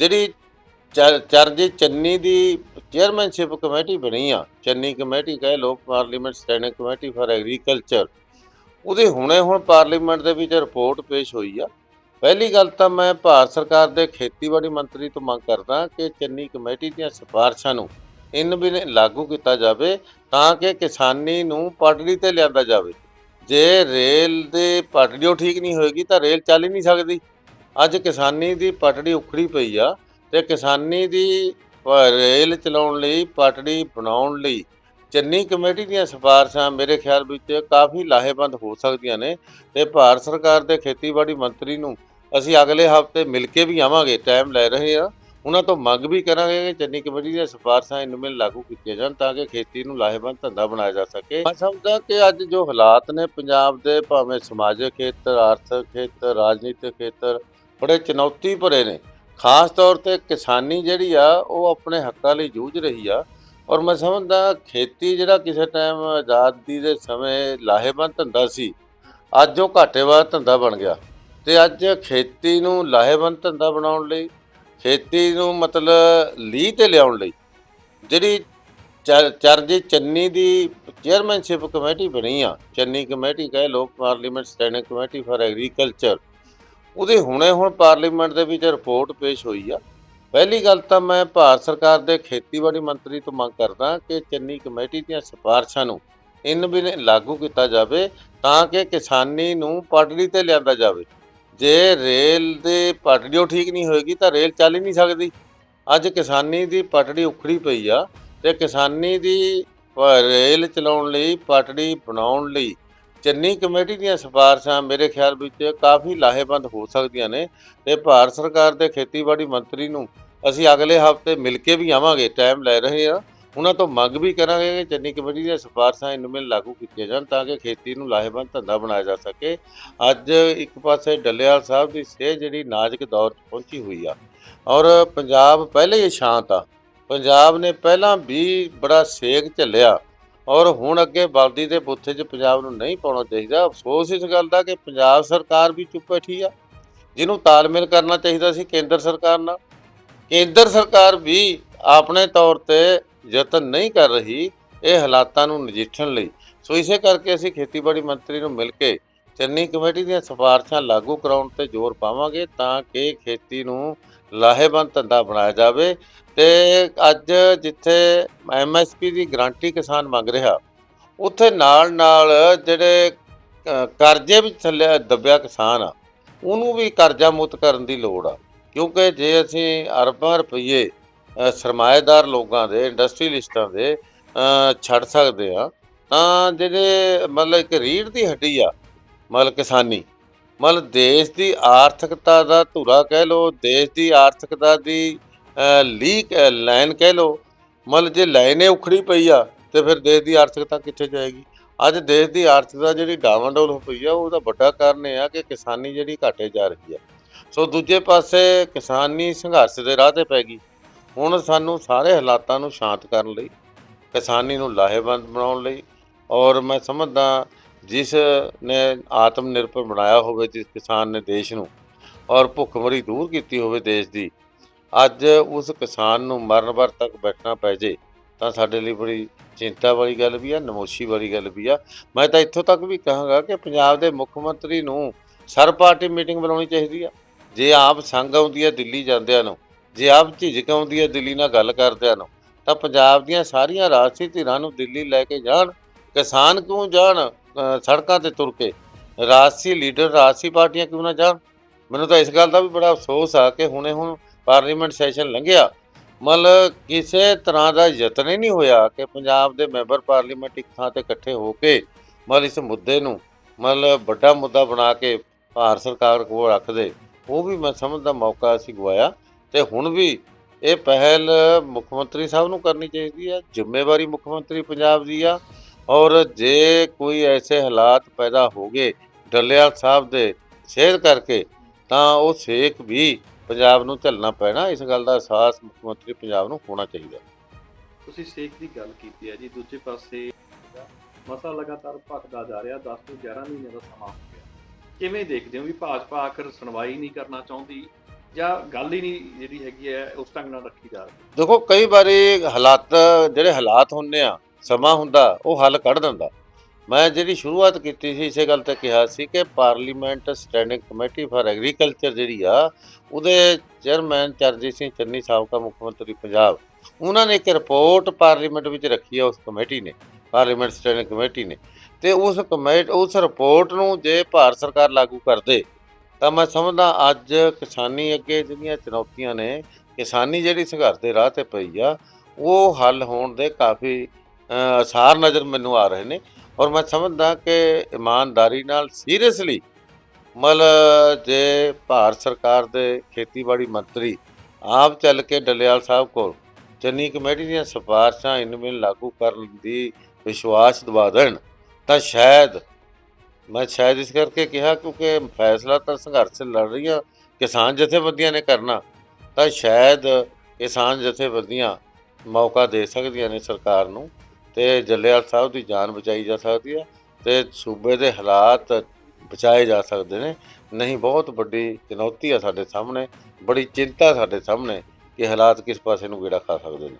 ਜਿਹੜੀ ਚਰ- ਚਰਨਜੀਤ ਚੰਨੀ ਦੀ ਚੇਅਰਮੈਨਸ਼ਿਪ ਕਮੇਟੀ ਬਣੀ ਆ, ਚੰਨੀ ਕਮੇਟੀ ਕਹੇ ਲੋਕ parliament standing committee for agriculture ਉਹਦੇ ਹੁਣੇ ਹੁਣ ਪਾਰਲੀਮੈਂਟ ਦੇ ਵਿੱਚ ਰਿਪੋਰਟ ਪੇਸ਼ ਹੋਈ ਆ। ਪਹਿਲੀ ਗੱਲ ਤਾਂ ਮੈਂ ਭਾਰਤ ਸਰਕਾਰ ਦੇ ਖੇਤੀਬਾੜੀ ਮੰਤਰੀ ਤੋਂ ਮੰਗ ਕਰਦਾ ਕਿ ਚੰਨੀ ਕਮੇਟੀ ਦੀਆਂ ਸਿਫਾਰਸ਼ਾਂ ਨੂੰ ਇਨ ਬਿਨ ਲਾਗੂ ਕੀਤਾ ਜਾਵੇ, ਤਾਂ ਕਿ ਕਿਸਾਨੀ ਨੂੰ ਪਟੜੀ ਤੇ ਲਿਆਂਦਾ ਜਾਵੇ। ਜੇ ਰੇਲ ਦੇ ਪਟੜੀ ਠੀਕ ਨਹੀਂ ਹੋਏਗੀ ਤਾਂ ਰੇਲ ਚੱਲ ਹੀ ਨਹੀਂ ਸਕਦੀ। ਅੱਜ ਕਿਸਾਨੀ ਦੀ ਪਟੜੀ ਉਖੜੀ ਪਈ ਆ ਤੇ ਕਿਸਾਨੀ ਦੀ ਰੇਲ ਚਲਾਉਣ ਲਈ, ਪਟੜੀ ਬਣਾਉਣ ਲਈ ਚੰਨੀ ਕਮੇਟੀ ਦੀਆਂ ਸਿਫਾਰਸ਼ਾਂ ਮੇਰੇ ਖਿਆਲ ਵਿੱਚ ਕਾਫੀ ਲਾਹੇਵੰਦ ਹੋ ਸਕਦੀਆਂ ਨੇ ਤੇ ਭਾਰਤ ਸਰਕਾਰ ਦੇ ਖੇਤੀਬਾੜੀ ਮੰਤਰੀ ਨੂੰ ਅਸੀਂ ਅਗਲੇ ਹਫ਼ਤੇ ਮਿਲ ਕੇ ਵੀ ਆਵਾਂਗੇ, ਟਾਈਮ ਲੈ ਰਹੇ ਆ। ਉਹਨਾਂ ਤੋਂ ਮੰਗ ਵੀ ਕਰਾਂਗੇ ਕਿ ਚੰਨੀ ਕਮੇਟੀ ਦੀਆਂ ਸਿਫਾਰਸ਼ਾਂ ਇਨ੍ਹਾਂ ਮਿਲ ਲਾਗੂ ਕੀਤੀਆਂ ਜਾਣ ਤਾਂ ਕਿ ਖੇਤੀ ਨੂੰ ਲਾਹੇਵੰਦ ਧੰਦਾ ਬਣਾਇਆ ਜਾ ਸਕੇ। ਮੈਂ ਸਮਝਦਾ ਕਿ ਅੱਜ ਜੋ ਹਾਲਾਤ ਨੇ ਪੰਜਾਬ ਦੇ, ਭਾਵੇਂ ਸਮਾਜਿਕ ਖੇਤਰ, ਆਰਥਿਕ ਖੇਤਰ, ਰਾਜਨੀਤਿਕ ਖੇਤਰ ਬੜੇ ਚੁਣੌਤੀ ਭਰੇ ਨੇ। ਖਾਸ ਤੌਰ ਤੇ ਕਿਸਾਨੀ ਜਿਹੜੀ ਆ, ਉਹ ਆਪਣੇ ਹੱਕਾਂ ਲਈ ਜੂਝ ਰਹੀ ਆ। ਔਰ ਮੈਂ ਸਮਝਦਾ ਖੇਤੀ ਜਿਹੜਾ ਕਿਸੇ ਟਾਈਮ ਆਜ਼ਾਦੀ ਦੇ ਸਮੇਂ ਲਾਹੇਵੰਦ ਧੰਦਾ ਸੀ, ਅੱਜ ਉਹ ਘਾਟੇਵਾਦ ਧੰਦਾ ਬਣ ਗਿਆ। ਤੇ ਅੱਜ ਖੇਤੀ ਨੂੰ ਲਾਹੇਵੰਦ ਧੰਦਾ ਬਣਾਉਣ ਲਈ, ਖੇਤੀ ਨੂੰ ਮਤਲਬ ਲੀਹ ਤੇ ਲਿਆਉਣ ਲਈ, ਜਿਹੜੀ ਚਰ- ਚਰਨਜੀਤ ਚੰਨੀ ਦੀ ਚੇਅਰਮੈਨਸ਼ਿਪ ਕਮੇਟੀ ਬਣੀ ਆ। ਚੰਨੀ ਕਮੇਟੀ ਕਹੇ ਲੋਕ parliament standing committee for agriculture ਉਹਦੇ ਹੁਣੇ ਹੁਣ ਪਾਰਲੀਮੈਂਟ ਦੇ ਵਿੱਚ ਰਿਪੋਰਟ ਪੇਸ਼ ਹੋਈ ਆ। ਪਹਿਲੀ ਗੱਲ ਤਾਂ ਮੈਂ ਭਾਰਤ ਸਰਕਾਰ ਦੇ ਖੇਤੀਬਾੜੀ ਮੰਤਰੀ ਤੋਂ ਮੰਗ ਕਰਦਾ ਕਿ ਚੰਨੀ ਕਮੇਟੀ ਦੀਆਂ ਸਿਫਾਰਸ਼ਾਂ ਨੂੰ ਇਨ ਬਿਨ ਲਾਗੂ ਕੀਤਾ ਜਾਵੇ ਤਾਂ ਕਿ ਕਿਸਾਨੀ ਨੂੰ ਪਟੜੀ ਤੇ ਲਿਆਂਦਾ ਜਾਵੇ। ਜੇ ਰੇਲ ਦੇ ਪਟੜੀ ਓ ਠੀਕ ਨਹੀਂ ਹੋਏਗੀ ਤਾਂ ਰੇਲ ਚੱਲ ਹੀ ਨਹੀਂ ਸਕਦੀ। ਅੱਜ ਕਿਸਾਨੀ ਦੀ ਪਟੜੀ ਉਖੜੀ ਪਈ ਆ ਤੇ ਕਿਸਾਨੀ ਦੀ ਰੇਲ ਚਲਾਉਣ ਲਈ, ਪਟੜੀ ਬਣਾਉਣ ਲਈ ਚੰਨੀ ਕਮੇਟੀ ਦੀਆਂ ਸਿਫਾਰਸ਼ਾਂ ਮੇਰੇ ਖਿਆਲ ਵਿੱਚ ਕਾਫੀ ਲਾਹੇਵੰਦ ਹੋ ਸਕਦੀਆਂ ਨੇ ਤੇ ਭਾਰਤ ਸਰਕਾਰ ਦੇ ਖੇਤੀਬਾੜੀ ਮੰਤਰੀ ਨੂੰ ਅਸੀਂ ਅਗਲੇ ਹਫ਼ਤੇ ਮਿਲ ਕੇ ਵੀ ਆਵਾਂਗੇ ਟਾਈਮ ਲੈ ਰਹੇ ਹਾਂ। ਉਹਨਾਂ ਤੋਂ ਮੰਗ ਵੀ ਕਰਾਂਗੇ ਕਿ ਚੰਨੀ ਕਮੇਟੀ ਦੀਆਂ ਸਿਫਾਰਸ਼ਾਂ ਇਨ੍ਹਾਂ ਵਿੱਚ ਲਾਗੂ ਕੀਤੀਆਂ ਜਾਣ ਤਾਂ ਕਿ ਖੇਤੀ ਨੂੰ ਲਾਹੇਵੰਦ ਧੰਦਾ ਬਣਾਇਆ ਜਾ ਸਕੇ। ਅੱਜ ਇੱਕ ਪਾਸੇ ਡੱਲੇਵਾਲ ਸਾਹਿਬ ਦੀ ਸਿਹਤ ਜਿਹੜੀ ਨਾਜ਼ੁਕ ਦੌਰ 'ਚ ਪਹੁੰਚੀ ਹੋਈ ਆ ਔਰ ਪੰਜਾਬ ਪਹਿਲੇ ਹੀ ਸ਼ਾਂਤ ਆ। ਪੰਜਾਬ ਨੇ ਪਹਿਲਾਂ ਵੀ ਬੜਾ ਸੇਕ ਝੱਲਿਆ ਔਰ ਹੁਣ ਅੱਗੇ ਬਲਦੀ ਦੇ ਬੁੱਥੇ 'ਚ ਪੰਜਾਬ ਨੂੰ ਨਹੀਂ ਪਾਉਣਾ ਚਾਹੀਦਾ। ਅਫਸੋਸ ਇਸ ਗੱਲ ਦਾ ਕਿ ਪੰਜਾਬ ਸਰਕਾਰ ਵੀ ਚੁੱਪ ਬੈਠੀ ਆ। ਜਿਹਨੂੰ ਤਾਲਮੇਲ ਕਰਨਾ ਚਾਹੀਦਾ ਸੀ ਕੇਂਦਰ ਸਰਕਾਰ ਨਾਲ। ਕੇਂਦਰ ਸਰਕਾਰ ਵੀ ਆਪਣੇ ਤੌਰ ਤੇ ਯਤਨ ਨਹੀਂ ਕਰ ਰਹੀ ਇਹ ਹਾਲਾਤਾਂ ਨੂੰ ਨਜਿੱਠਣ ਲਈ। ਸੋ ਇਸੇ ਕਰਕੇ ਅਸੀਂ ਖੇਤੀਬਾੜੀ ਮੰਤਰੀ ਨੂੰ ਮਿਲ ਕੇ ਚੰਨੀ ਕਮੇਟੀ ਦੀਆਂ ਸਿਫਾਰਸ਼ਾਂ ਲਾਗੂ ਕਰਾਉਣ ਤੇ ਜ਼ੋਰ ਪਾਵਾਂਗੇ ਤਾਂ ਕਿ ਖੇਤੀ ਨੂੰ ਲਾਹੇਵੰਦ ਧੰਦਾ ਬਣਾਇਆ ਜਾਵੇ ਤੇ ਅੱਜ ਜਿੱਥੇ ਐਮਐਸਪੀ ਦੀ ਗਾਰੰਟੀ ਕਿਸਾਨ ਮੰਗ ਰਿਹਾ, ਉੱਥੇ ਨਾਲ ਨਾਲ ਜਿਹੜੇ ਕਰਜ਼ੇ ਵਿੱਚ ਥੱਲੇ ਦੱਬਿਆ ਕਿਸਾਨ ਆ, ਉਹਨੂੰ ਵੀ ਕਰਜ਼ਾ ਮੁਕਤ ਕਰਨ ਦੀ ਲੋੜ ਆ। ਕਿਉਂਕਿ ਜੇ ਅਸੀਂ ਅਰਬਾਂ ਰੁਪਏ ਸਰਮਾਏਦਾਰ ਲੋਕਾਂ ਦੇ, ਇੰਡਸਟਰੀਲਿਸਟਾਂ ਦੇ ਛੱਡ ਸਕਦੇ ਆ, ਤਾਂ ਜਿਹੜੇ ਮਤਲਬ ਇੱਕ ਰੀੜ ਦੀ ਹੱਡੀ ਆ ਮਤਲਬ ਕਿਸਾਨੀ। ਮਤਲਬ ਦੇਸ਼ ਦੀ ਆਰਥਿਕਤਾ ਦਾ ਧੁਰਾ ਕਹਿ ਲਓ, ਦੇਸ਼ ਦੀ ਆਰਥਿਕਤਾ ਦੀ ਲੀਕ ਲਾਈਨ ਕਹਿ ਲਓ ਮਤਲਬ ਜੇ ਲਾਈਨੇ ਉਖੜੀ ਪਈ ਆ, ਤੇ ਫਿਰ ਦੇਸ਼ ਦੀ ਆਰਥਿਕਤਾ ਕਿੱਥੇ ਜਾਏਗੀ? ਅੱਜ ਦੇਸ਼ ਦੀ ਆਰਥਿਕਤਾ ਜਿਹੜੀ ਡਾਵਾਂਡੋਲ ਹੋ ਪਈ ਆ, ਉਹਦਾ ਵੱਡਾ ਕਾਰਨ ਇਹ ਆ ਕਿ ਕਿਸਾਨੀ ਜਿਹੜੀ ਘਾਟੇ ਜਾ ਰਹੀ ਆ। ਸੋ ਦੂਜੇ ਪਾਸੇ ਕਿਸਾਨੀ ਸੰਘਰਸ਼ ਦੇ ਰਾਹ ਤੇ ਪੈ ਗਈ। ਹੁਣ ਸਾਨੂੰ ਸਾਰੇ ਹਾਲਾਤਾਂ ਨੂੰ ਸ਼ਾਂਤ ਕਰਨ ਲਈ, ਕਿਸਾਨੀ ਨੂੰ ਲਾਹੇਵੰਦ ਬਣਾਉਣ ਲਈ, ਔਰ ਮੈਂ ਸਮਝਦਾ ਜਿਸ ਨੇ ਆਤਮ ਨਿਰਭਰ ਬਣਾਇਆ ਹੋਵੇ, ਜਿਸ ਕਿਸਾਨ ਨੇ ਦੇਸ਼ ਨੂੰ ਔਰ ਭੁੱਖਮਰੀ ਦੂਰ ਕੀਤੀ ਹੋਵੇ ਦੇਸ਼ ਦੀ, ਅੱਜ ਉਸ ਕਿਸਾਨ ਨੂੰ ਮਰਨ ਵਰ ਤੱਕ ਬੈਠਣਾ ਪੈ ਜੇ, ਤਾਂ ਸਾਡੇ ਲਈ ਬੜੀ ਚਿੰਤਾ ਵਾਲੀ ਗੱਲ ਵੀ ਆ, ਨਮੋਸ਼ੀ ਵਾਲੀ ਗੱਲ ਵੀ ਆ। ਮੈਂ ਤਾਂ ਇੱਥੋਂ ਤੱਕ ਵੀ ਕਹਾਂਗਾ ਕਿ ਪੰਜਾਬ ਦੇ ਮੁੱਖ ਮੰਤਰੀ ਨੂੰ ਸਰ ਪਾਰਟੀ ਮੀਟਿੰਗ ਬੁਲਾਉਣੀ ਚਾਹੀਦੀ ਆ। ਜੇ ਆਪ ਸੰਗ ਆਉਂਦੀ ਹੈ ਦਿੱਲੀ ਜਾਂਦਿਆਂ ਨੂੰ, ਜੇ ਆਪ ਝਿਜਕ ਆਉਂਦੀ ਹੈ ਦਿੱਲੀ ਨਾਲ ਗੱਲ ਕਰਦਿਆਂ ਨੂੰ, ਤਾਂ ਪੰਜਾਬ ਦੀਆਂ ਸਾਰੀਆਂ ਰਾਜਸੀ ਧਿਰਾਂ ਨੂੰ ਦਿੱਲੀ ਲੈ ਕੇ ਜਾਣ, ਕਿਸਾਨ ਕਿਉਂ ਜਾਣ? ਸੜਕਾਂ ਤੇ ਤੁਰ ਕੇ। ਰਾਜਸੀ ਲੀਡਰ ਰਾਜਸੀ ਪਾਰਟੀਆਂ ਕਿਉਂ ਨਾ ਜਾਣ? ਮੈਨੂੰ ਤਾਂ ਇਸ ਗੱਲ ਦਾ ਵੀ ਬੜਾ ਅਫਸੋਸ ਆ ਕਿ ਹੁਣੇ ਹੁਣ ਪਾਰਲੀਮੈਂਟ ਸੈਸ਼ਨ ਲੰਘਿਆ। ਮਤਲਬ ਕਿਸੇ ਤਰ੍ਹਾਂ ਦਾ ਯਤਨ ਹੀ ਨਹੀਂ ਹੋਇਆ ਕਿ ਪੰਜਾਬ ਦੇ ਮੈਂਬਰ ਪਾਰਲੀਮੈਂਟ ਇੱਕ ਥਾਂ ਤੇ ਇਕੱਠੇ ਹੋ ਕੇ ਮਤਲਬ ਇਸ ਮੁੱਦੇ ਨੂੰ ਮਤਲਬ ਵੱਡਾ ਮੁੱਦਾ ਬਣਾ ਕੇ ਭਾਰਤ ਸਰਕਾਰ ਕੋਲ ਰੱਖ ਦੇ। ਉਹ ਵੀ ਮੈਂ ਸਮਝਦਾ ਮੌਕਾ ਅਸੀਂ ਗਵਾਇਆ ਤੇ ਹੁਣ ਵੀ ਇਹ ਪਹਿਲ ਮੁੱਖ ਮੰਤਰੀ ਸਾਹਿਬ ਨੂੰ ਕਰਨੀ ਚਾਹੀਦੀ ਆ, ਜ਼ਿੰਮੇਵਾਰੀ ਮੁੱਖ ਮੰਤਰੀ ਪੰਜਾਬ ਦੀ ਆ। ਔਰ ਜੇ ਕੋਈ ਐਸੇ ਹਾਲਾਤ ਪੈਦਾ ਹੋ ਗਏ ਡੱਲੇਵਾਲ ਸਾਹਿਬ ਦੇ ਸਿਹਤ ਕਰਕੇ ਤਾਂ ਉਹ ਸੇਕ ਵੀ ਪੰਜਾਬ ਨੂੰ ਝੱਲਣਾ ਪੈਣਾ। ਇਸ ਗੱਲ ਦਾ ਅਹਿਸਾਸ ਮੁੱਖ ਮੰਤਰੀ ਪੰਜਾਬ ਨੂੰ ਹੋਣਾ ਚਾਹੀਦਾ ਤੁਸੀਂ ਸੇਕ ਦੀ ਗੱਲ ਕੀਤੀ ਹੈ ਜੀ ਦੂਜੇ ਪਾਸੇ ਮਸਾ ਲਗਾਤਾਰ ਭਖਦਾ ਜਾ ਰਿਹਾ 10 ਤੋਂ 11 ਮਹੀਨੇ ਦਾ ਸਮਾਂ ਹੋ ਗਿਆ। ਕਿਵੇਂ ਦੇਖਦੇ ਹੋ ਵੀ ਭਾਜਪਾ ਆਖਰ ਸੁਣਵਾਈ ਨਹੀਂ ਕਰਨਾ ਚਾਹੁੰਦੀ ਜਾਂ ਗੱਲ ਹੀ ਨਹੀਂ ਜਿਹੜੀ ਹੈਗੀ ਹੈ ਉਸ ਢੰਗ ਨਾਲ ਰੱਖੀ ਜਾ ਰਹੀ? ਦੇਖੋ ਕਈ ਵਾਰੀ ਹਾਲਾਤ ਜਿਹੜੇ ਹਾਲਾਤ ਹੁੰਦੇ ਆ ਸਮਾਂ ਹੁੰਦਾ, ਉਹ ਹੱਲ ਕੱਢ ਦਿੰਦਾ। ਮੈਂ ਜਿਹੜੀ ਸ਼ੁਰੂਆਤ ਕੀਤੀ ਸੀ, ਇਸੇ ਗੱਲ ਤੇ ਕਿਹਾ ਸੀ ਕਿ parliament standing committee for agriculture ਜਿਹੜੀ ਆ, ਉਹਦੇ ਚੇਅਰਮੈਨ ਚਰਨਜੀਤ ਸਿੰਘ ਚੰਨੀ ਸਾਬਕਾ ਮੁੱਖ ਮੰਤਰੀ ਪੰਜਾਬ, ਉਹਨਾਂ ਨੇ ਇੱਕ ਰਿਪੋਰਟ ਪਾਰਲੀਮੈਂਟ ਵਿੱਚ ਰੱਖੀ ਆ, ਉਸ ਕਮੇਟੀ ਨੇ ਪਾਰਲੀਮੈਂਟ ਸਟੈਂਡਿੰਗ ਕਮੇਟੀ ਨੇ। ਤੇ ਉਸ ਕਮੇਟ ਉਸ ਰਿਪੋਰਟ ਨੂੰ ਜੇ ਭਾਰਤ ਸਰਕਾਰ ਲਾਗੂ ਕਰਦੇ, ਤਾਂ ਮੈਂ ਸਮਝਦਾ ਅੱਜ ਕਿਸਾਨੀ ਅੱਗੇ ਜਿਹੜੀਆਂ ਚੁਣੌਤੀਆਂ ਨੇ, ਕਿਸਾਨੀ ਜਿਹੜੀ ਸੰਘਰਸ਼ ਦੇ ਰਾਹ ਤੇ ਪਈ ਆ, ਉਹ ਹੱਲ ਹੋਣ ਦੇ ਕਾਫੀ ਅ, ਆਸਾਰ ਨਜ਼ਰ ਮੈਨੂੰ ਆ ਰਹੇ ਨੇ ਔਰ ਮੈਂ ਸਮਝਦਾ ਕਿ ਇਮਾਨਦਾਰੀ ਨਾਲ ਸੀਰੀਅਸਲੀ ਮਤਲਬ ਜੇ ਭਾਰਤ ਸਰਕਾਰ ਦੇ ਖੇਤੀਬਾੜੀ ਮੰਤਰੀ ਆਪ ਚੱਲ ਕੇ ਡੱਲੇਵਾਲ ਸਾਹਿਬ ਕੋਲ ਚੰਨੀ ਕਮੇਟੀ ਦੀਆਂ ਸਿਫਾਰਸ਼ਾਂ ਇਨਮੇਲ ਲਾਗੂ ਕਰਨ ਦੀ ਵਿਸ਼ਵਾਸ ਦਿਵਾ ਦੇਣ ਤਾਂ ਸ਼ਾਇਦ ਮੈਂ ਸ਼ਾਇਦ ਇਸ ਕਰਕੇ ਕਿਹਾ ਕਿਉਂਕਿ ਫੈਸਲਾ ਤਾਂ ਸੰਘਰਸ਼ ਲੜ ਰਹੀਆਂ ਕਿਸਾਨ ਜਥੇਬੰਦੀਆਂ ਨੇ ਕਰਨਾ ਤਾਂ ਸ਼ਾਇਦ ਕਿਸਾਨ ਜਥੇਬੰਦੀਆਂ ਮੌਕਾ ਦੇ ਸਕਦੀਆਂ ਨੇ ਸਰਕਾਰ ਨੂੰ। ਤੇ ਜੱਲੇਵਾਲ ਸਾਹਿਬ ਦੀ ਜਾਨ ਬਚਾਈ ਜਾ ਸਕਦੀ ਹੈ ਤੇ ਸੂਬੇ ਦੇ ਹਾਲਾਤ ਬਚਾਏ ਜਾ ਸਕਦੇ ਨੇ। ਨਹੀਂ, ਬਹੁਤ ਵੱਡੀ ਚੁਣੌਤੀ ਆ ਸਾਡੇ ਸਾਹਮਣੇ, ਬੜੀ ਚਿੰਤਾ ਸਾਡੇ ਸਾਹਮਣੇ ਕਿ ਹਾਲਾਤ ਕਿਸ ਪਾਸੇ ਨੂੰ ਗੇੜਾ ਖਾ ਸਕਦੇ ਨੇ।